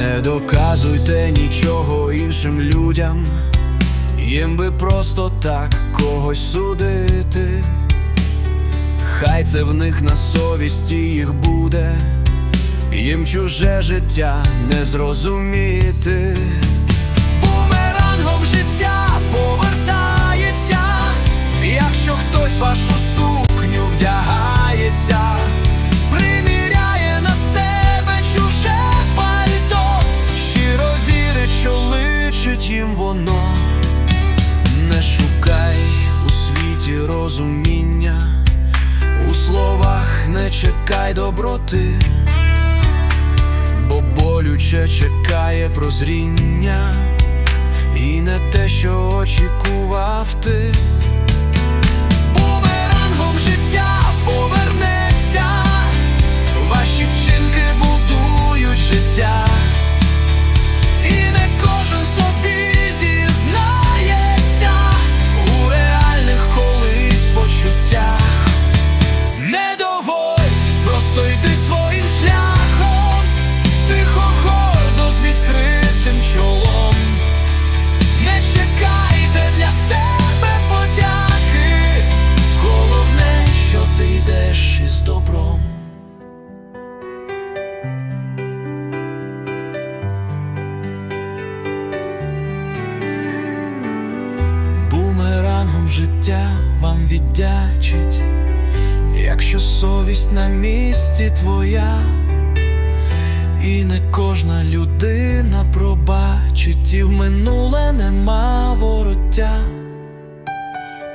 Не доказуйте нічого іншим людям, їм би просто так когось судити. Хай це в них на совісті їх буде, їм чуже життя не зрозуміти. Бумерангом життя їм воно. Не шукай у світі розуміння, у словах не чекай доброти, бо болюче чекає прозріння, і не те, що очікував ти. Життя вам віддячить, якщо совість на місці твоя, і не кожна людина пробачить, і в минуле нема вороття,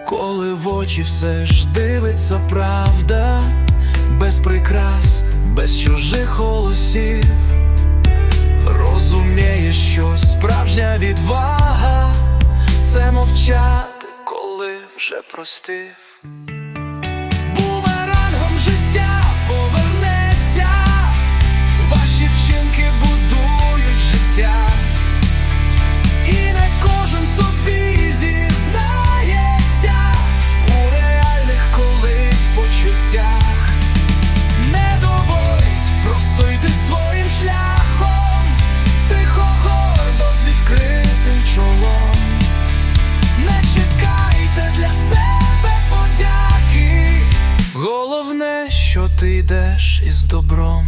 коли в очі все ж дивиться правда, без прикрас, без чужих голосів. Розуміє, що справжня відвага це мовчати, коли вже простив. Ти йдеш із добром.